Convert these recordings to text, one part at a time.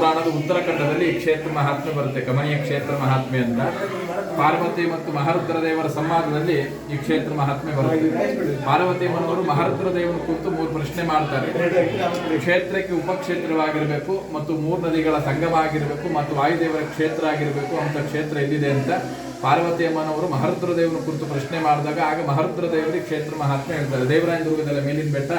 ಪುರಾಣದ ಉತ್ತರಾಖಂಡದಲ್ಲಿ ಈ ಕ್ಷೇತ್ರ ಮಹಾತ್ಮೆ ಬರುತ್ತೆ, ಕಮನೀಯ ಕ್ಷೇತ್ರ ಮಹಾತ್ಮೆ ಅಂತ. ಪಾರ್ವತಿ ಮತ್ತು ಮಹಾರುದ್ರ ದೇವರ ಸಂವಾದದಲ್ಲಿ ಈ ಕ್ಷೇತ್ರ ಮಹಾತ್ಮೆ ಬರುತ್ತೆ. ಪಾರ್ವತಿ ಮನವರು ಮಹಾರುದ್ರ ದೇವರು ಕುರಿತು ಮೂರು ಪ್ರಶ್ನೆ ಮಾಡ್ತಾರೆ. ಕ್ಷೇತ್ರಕ್ಕೆ ಉಪಕ್ಷೇತ್ರವಾಗಿರಬೇಕು ಮತ್ತು ಮೂರು ನದಿಗಳ ಸಂಗಮ ಆಗಿರಬೇಕು ಮತ್ತು ವಾಯುದೇವರ ಕ್ಷೇತ್ರ ಆಗಿರಬೇಕು ಅಂತ ಕ್ಷೇತ್ರ ಎಲ್ಲಿದೆ ಅಂತ. ಪಾರ್ವತಿ ಅಮ್ಮನವರು ಮಹರುದ್ರ ದೇವರ ಕುರಿತು ಪ್ರಶ್ನೆ ಮಾಡಿದಾಗ, ಆಗ ಮಹರುದ್ರ ದೇವರಿಗೆ ಕ್ಷೇತ್ರ ಮಹಾತ್ಮೆ ಹೇಳ್ತಾರೆ. ದೇವರಾಯನ ದುರ್ಗದಲ್ಲ ಮೇಲಿನ ಬೆಟ್ಟ,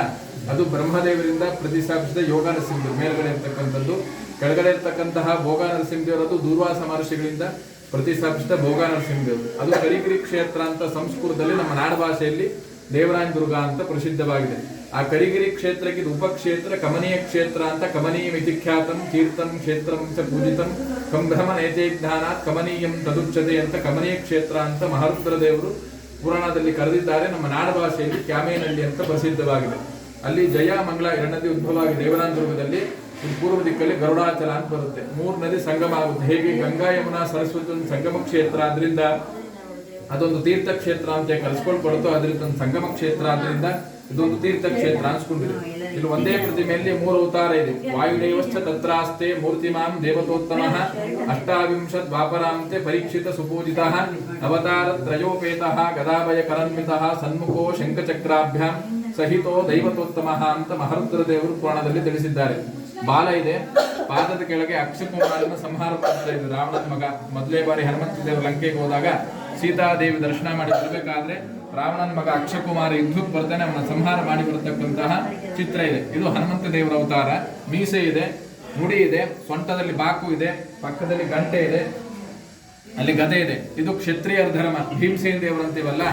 ಅದು ಬ್ರಹ್ಮದೇವರಿಂದ ಪ್ರತಿಷ್ಠಾಪಿಸಿದ ಯೋಗ ನರಸಿಂಹರು ಮೇಲ್ಗಡೆ ಇರ್ತಕ್ಕಂಥದ್ದು, ಕೆಳಗಡೆ ಇರ್ತಕ್ಕಂತಹ ಭೋಗ ನರಸಿಂಹದೇವರದು ದೂರ್ವಾಸ ಮಹರ್ಷಿಗಳಿಂದ ಪ್ರತಿಷ್ಠಾಪಿಸಿದ ಭೋಗ ನರಸಿಂಹದೇವರು ಅದು ಕರಿಗಿರಿ ಕ್ಷೇತ್ರ ಅಂತ ಸಂಸ್ಕೃತದಲ್ಲಿ ನಮ್ಮ ನಾಡ ಭಾಷೆಯಲ್ಲಿ ದೇವರಾಯನ ದುರ್ಗ ಅಂತ ಪ್ರಸಿದ್ಧವಾಗಿದೆ. ಆ ಕರಿಗಿರಿ ಕ್ಷೇತ್ರಕ್ಕೆ ಉಪಕ್ಷೇತ್ರ, ಕಮನೀಯ ಕ್ಷೇತ್ರ ಅಂತ ಕಮನೀಯ ವಿಧಿಖ್ಯಾತಂ ಕೀರ್ತಂ, ಕ್ಷೇತ್ರಂ ಚ ಪೂಜಿತಂ ಕಂಭ್ರಮ ನೇತೆ ಜ್ಞಾನಾತ್ ಕಮನೀಯಂ ತದುಚ್ಛತೆ ಅಂತ ಕಮನೀಯ ಕ್ಷೇತ್ರ ಅಂತ ಮಹರುದ್ರ ದೇವರು ಪುರಾಣದಲ್ಲಿ ಕರೆದಿದ್ದಾರೆ. ನಮ್ಮ ನಾಡ ಭಾಷೆಯಲ್ಲಿ ಕ್ಯಾಮೇನಹಳ್ಳಿ ಅಂತ ಪ್ರಸಿದ್ಧವಾಗಿದೆ. ಅಲ್ಲಿ ಜಯ ಮಂಗಳ ಎರಡು ಉದ್ಭವವಾಗಿ ದೇವರಾಯನ ದುರ್ಗದಲ್ಲಿ ಪೂರ್ವ ದಿಕ್ಕಲ್ಲಿ ಗರುಡಾಚಲ ಅಂತ ಬರುತ್ತೆ. ಮೂರು ನದಿ ಸಂಗಮ ಆಗುತ್ತೆ. ಹೇಗೆ? ಗಂಗಾ, ಯಮುನಾ ಸರಸ್ವತಿ ಸಂಗಮ ಕ್ಷೇತ್ರ. ಆದ್ರಿಂದ ಅದೊಂದು ತೀರ್ಥಕ್ಷೇತ್ರ ಅಂತ ಕಲ್ಸ್ಕೊಂಡು ಕಲ್ಸ್ಕೊಳ್ಕೊಳ್ತು ಅದರಿಂದ ಒಂದು ಸಂಗಮ ಕ್ಷೇತ್ರ ಆದ್ರಿಂದ ಇದೊಂದು ತೀರ್ಥ ಕ್ಷೇತ್ರ ಅನ್ಸ್ಕೊಂಡಿದೆ. ಇಲ್ಲಿ ಒಂದೇ ಪ್ರತಿಮೆಯಲ್ಲಿ ಮೂರು ಅವತಾರ ಇದೆ. ವಾಯುದೇವಶ್ಚ ತತ್ರಾಸ್ತೆ ಮೂರ್ತಿಮಾಂ ದೇವತೋತ್ತಮ ಅಷ್ಟಾವಿಂಶ ದ್ವಾಪರಾಂತೆ ಪರೀಕ್ಷಿತ ಸುಪೂಜಿತ ಅವತಾರ ತ್ರಯೋಪೇತ ಗದಾಭಯ ಕರನ್ವಿತ ಸನ್ಮುಖೋ ಶಂಖಚಕ್ರಾಭ್ಯಾಂ ಸಹಿತೋ ದೈವತೋತ್ತಮ ಅಂತ ಮಹರುದ್ರ ದೇವರು ಪುರಾಣದಲ್ಲಿ ತಿಳಿಸಿದ್ದಾರೆ. ಬಾಲ ಇದೆ. ಪಾದದ ಕೆಳಗೆ ಅಕ್ಷಕುಮಾರನ ಸಂಹಾರ ಮಾಡ್ತಾ ಇದ್ದಾರೆ. ರಾವಣನ ಮಗ. ಮೊದಲೇ ಬಾರಿ ಹನುಮಂತ ದೇವರು ಲಂಕೆಗೆ ಹೋದಾಗ ಸೀತಾದೇವಿ ದರ್ಶನ ಮಾಡಿ ಬರಬೇಕಾದ್ರೆ ರಾವಣನ ಮಗ ಅಕ್ಷಕುಮಾರ ಯುದ್ಧಕ್ಕೆ ಬರ್ತಾನೆ, ಅವನ ಸಂಹಾರ ಮಾಡಿ ಬರತಕ್ಕಂತಹ ಚಿತ್ರ ಇದೆ. ಇದು ಹನುಮಂತ ದೇವರ ಅವತಾರ. ಮೀಸೆ ಇದೆ ಮುಡಿ ಇದೆ, ಸೊಂಟದಲ್ಲಿ ಬಾಕು ಇದೆ, ಪಕ್ಕದಲ್ಲಿ ಗಂಟೆ ಇದೆ, ಅಲ್ಲಿ ಗದೆ ಇದೆ. ಇದು ಕ್ಷತ್ರಿಯರ ಧರ್ಮ. ಭೀಮಸೇನ ದೇವರು ಅಂತೀವಲ್ಲ?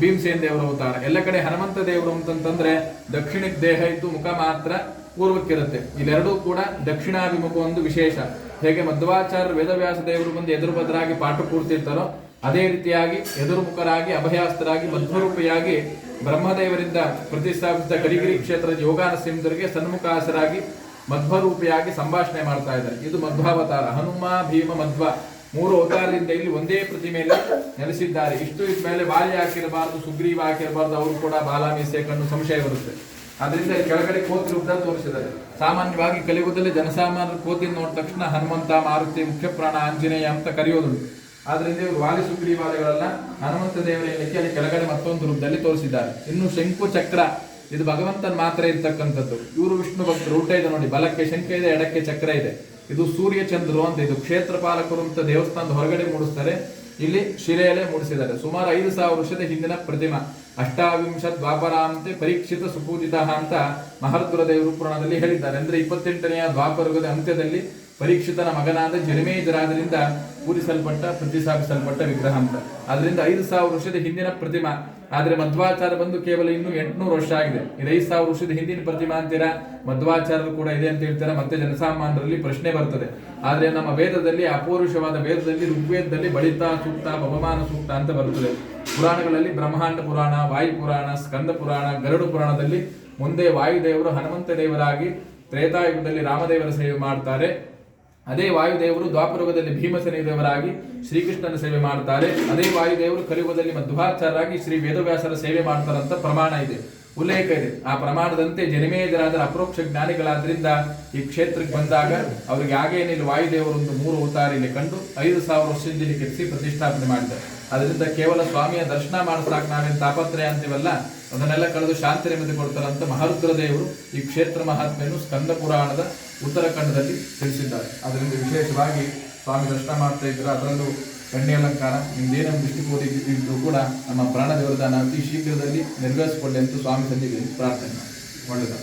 ಭೀಮಸೇನ ದೇವರ ಅವತಾರ. ಎಲ್ಲ ಕಡೆ ಹನುಮಂತ ದೇವರು ಅಂತಂತಂದ್ರೆ ದಕ್ಷಿಣಕ್ಕೆ ದೇಹ ಇದ್ದು ಮುಖ ಮಾತ್ರ ಪೂರ್ವಕ್ಕಿರುತ್ತೆ. ಇಲ್ಲೆರಡೂ ಕೂಡ ದಕ್ಷಿಣಾಭಿಮುಖ ಒಂದು ವಿಶೇಷ. ಹೇಗೆ ಮಧ್ವಾಚಾರ್ಯ ವೇದವ್ಯಾಸ ದೇವರು ಬಂದು ಎದುರು ಬದರಾಗಿ ಪಾಠ ಕೂರ್ತಿರ್ತಾರೋ ಅದೇ ರೀತಿಯಾಗಿ ಎದುರುಮುಖರಾಗಿ ಅಭಯಾಸ್ತರಾಗಿ ಮಧ್ವರೂಪಿಯಾಗಿ ಬ್ರಹ್ಮದೇವರಿಂದ ಪ್ರತಿಷ್ಠಾಪಿಸಿದ ಕಡಿಗಿರಿ ಕ್ಷೇತ್ರದ ಯೋಗಾನಸಿಂಹರಿಗೆ ಸನ್ಮುಖಾಸರಾಗಿ ಮಧ್ವರೂಪಿಯಾಗಿ ಸಂಭಾಷಣೆ ಮಾಡ್ತಾ ಇದ್ದಾರೆ. ಇದು ಮಧ್ವಾವತಾರ. ಹನುಮ, ಭೀಮ, ಮಧ್ವ ಮೂರು ಅವತಾರದಿಂದ ಇಲ್ಲಿ ಒಂದೇ ಪ್ರತಿಮೆಯಲ್ಲಿ ನೆಲೆಸಿದ್ದಾರೆ. ಇಷ್ಟು ಇದ್ಮೇಲೆ ಬಾಲಿ ಹಾಕಿರಬಾರದು, ಸುಗ್ರೀವ ಹಾಕಿರಬಾರ್ದು, ಅವರು ಕೂಡ ಬಾಲಾಮೀಸೆ ಕಣ್ಣು ಸಂಶಯ ಬರುತ್ತೆ. ಅದರಿಂದ ಕೆಳಗಡೆ ಕೋತಿ ರೂಪದ ತೋರಿಸಿದ್ದಾರೆ. ಸಾಮಾನ್ಯವಾಗಿ ಕಲಿಯುಗದಲ್ಲಿ ಜನಸಾಮಾನ್ಯರು ಕೋತಿ ನೋಡಿದ ತಕ್ಷಣ ಹನುಮಂತ, ಮಾರುತಿ ಮುಖ್ಯ ಪ್ರಾಣ ಆಂಜನೇಯ ಅಂತ ಕರೆಯೋದುಂಟು. ಆದ್ರಿಂದ ಇವರು ವಾಲಿ ಸುಗ್ರೀವಾದಿಗಳೆಲ್ಲ ಹನುಮಂತ ದೇವರ ಏನಕ್ಕೆ ಅಲ್ಲಿ ಕೆಳಗಡೆ ಮತ್ತೊಂದು ರೂಪದಲ್ಲಿ ತೋರಿಸಿದ್ದಾರೆ. ಇನ್ನು ಶಂಕು ಚಕ್ರ, ಇದು ಭಗವಂತನ ಮಾತ್ರ ಇರ್ತಕ್ಕಂಥದ್ದು. ಇವರು ವಿಷ್ಣು ಭಕ್ತರು ಊಟ ಇದೆ ನೋಡಿ, ಬಲಕ್ಕೆ ಶಂಕ ಇದೆ, ಎಡಕ್ಕೆ ಚಕ್ರ ಇದೆ. ಇದು ಸೂರ್ಯ ಚಂದ್ರು ಅಂತ, ಇದು ಕ್ಷೇತ್ರ ಪಾಲಕರು ಅಂತ ದೇವಸ್ಥಾನದ ಹೊರಗಡೆ ಮೂಡಿಸ್ತಾರೆ. ಇಲ್ಲಿ ಶಿಲೆಯಲ್ಲೇ ಮೂಡಿಸಿದ್ದಾರೆ. ಸುಮಾರು ಐದು ಸಾವಿರ ವರ್ಷದ ಹಿಂದಿನ ಪ್ರತಿಮಾ. ಅಷ್ಟಾವಿಂಶ ದ್ವಾಪರಾಂತೆ ಪರೀಕ್ಷಿತ ಸುಪೂಜಿತ ಅಂತ ಮಹರ್ದುರ ದೇವರು ಪುರಾಣದಲ್ಲಿ ಹೇಳಿದ್ದಾರೆ. ಅಂದ್ರೆ ಇಪ್ಪತ್ತೆಂಟನೆಯ ದ್ವಾಪರಗದ ಅಂತ್ಯದಲ್ಲಿ ಪರೀಕ್ಷಿತನ ಮಗನಾದ ಜನಿಮೇಜರಾದರಿಂದ ಪೂಜಿಸಲ್ಪಟ್ಟ ಪ್ರತಿಷ್ಠಾಪಿಸಲ್ಪಟ್ಟ ವಿಗ್ರಹ ಅಂತ. ಅದರಿಂದ ಐದು ಸಾವಿರ ವರ್ಷದ ಹಿಂದಿನ ಪ್ರತಿಮಾ. ಆದರೆ ಮಧ್ವಾಚಾರ ಬಂದು ಕೇವಲ ಇನ್ನು ಎಂಟುನೂರು ವರ್ಷ ಆಗಿದೆ. ಇದು ಐದು ಸಾವಿರ ವರ್ಷದ ಹಿಂದಿನ ಪ್ರತಿಮಾ ಅಂತೀರಾ? ಮಧ್ವಾಚಾರರು ಕೂಡ ಇದೆ ಅಂತ ಹೇಳ್ತಾರೆ. ಮತ್ತೆ ಜನಸಾಮಾನ್ಯರಲ್ಲಿ ಪ್ರಶ್ನೆ ಬರ್ತದೆ. ಆದರೆ ನಮ್ಮ ವೇದದಲ್ಲಿ, ಅಪೌರುಷವಾದ ವೇದದಲ್ಲಿ, ಋಗ್ವೇದದಲ್ಲಿ ಬಳಿತ, ಸೂಕ್ತ ಭವಮಾನ ಸೂಕ್ತ ಅಂತ ಬರ್ತದೆ. ಪುರಾಣಗಳಲ್ಲಿ ಬ್ರಹ್ಮಾಂಡ ಪುರಾಣ, ವಾಯು ಪುರಾಣ, ಸ್ಕಂದ ಪುರಾಣ, ಗರುಡ ಪುರಾಣದಲ್ಲಿ ಮುಂದೆ ವಾಯುದೇವರು ಹನುಮಂತ ದೇವರಾಗಿ ತ್ರೇತಾಯುಗದಲ್ಲಿ ರಾಮದೇವರ ಸೇವೆ ಮಾಡ್ತಾರೆ. ಅದೇ ವಾಯುದೇವರು ದ್ವಾಪರಯುಗದಲ್ಲಿ ಭೀಮಸೇನ ದೇವರಾಗಿ ಶ್ರೀಕೃಷ್ಣನ ಸೇವೆ ಮಾಡ್ತಾರೆ. ಅದೇ ವಾಯುದೇವರು ಕಲಿಯುಗದಲ್ಲಿ ಮಧ್ವಾಚಾರ್ಯರಾಗಿ ಶ್ರೀ ವೇದವ್ಯಾಸರ ಸೇವೆ ಮಾಡ್ತಾರಂತ ಪ್ರಮಾಣ ಇದೆ. ಉಲ್ಲೇಖ ಇದೆ ಆ ಪ್ರಮಾಣದಂತೆ ಜನಮೇಜರಾದ ಅಪರೋಕ್ಷ ಜ್ಞಾನಿಗಳಾದ್ರಿಂದ ಈ ಕ್ಷೇತ್ರಕ್ಕೆ ಬಂದಾಗ ಅವರಿಗೆ ಆಗೇನಿಲ್ಲ ವಾಯುದೇವರು ಒಂದು ಮೂರು ಅವತಾರ ಇಲ್ಲಿ ಕಂಡು ಐದು ಸಾವಿರ ವರ್ಷದಿಂದ ಇಲ್ಲಿ ಕೆತ್ತಿಸಿ ಪ್ರತಿಷ್ಠಾಪನೆ ಮಾಡಿದ್ದಾರೆ. ಅದರಿಂದ ಕೇವಲ ಸ್ವಾಮಿಯ ದರ್ಶನ ಮಾಡಿಸಾಕ ನಾವೇನು ತಾಪತ್ರಯ ಅಂತೀವಲ್ಲ ಅದನ್ನೆಲ್ಲ ಕಳೆದು ಶಾಂತಿ ನೆಮ್ಮದಿ ಕೊಡ್ತಾರಂತ ಮಹಾರುದ್ರ ದೇವರು ಈ ಕ್ಷೇತ್ರ ಮಹಾತ್ಮೆಯನ್ನು ಸ್ಕಂದ ಪುರಾಣದ ಉತ್ತರಾಖಂಡದಲ್ಲಿ ತಿಳಿಸಿದ್ದಾರೆ. ಅದರಿಂದ ವಿಶೇಷವಾಗಿ ಸ್ವಾಮಿ ದರ್ಶನ ಮಾಡ್ತಾ ಇದ್ರು ಅದರಲ್ಲೂ ಕಣ್ಣಿ ಅಲಂಕಾರ ನಿಮ್ದೇನೋ ದೃಷ್ಟಿಕೋಟಿ ಇದ್ರೂ ಕೂಡ ನಮ್ಮ ಪ್ರಾಣ ದೇವರದಾನ ಅತಿ ಶೀಘ್ರದಲ್ಲಿ ನೆರವೇರಿಸಿಕೊಳ್ಳಿ ಅಂತ ಸ್ವಾಮಿ ಸಂದಿಗೆ ಪ್ರಾರ್ಥನೆ ಒಳ್ಳೆಯದು.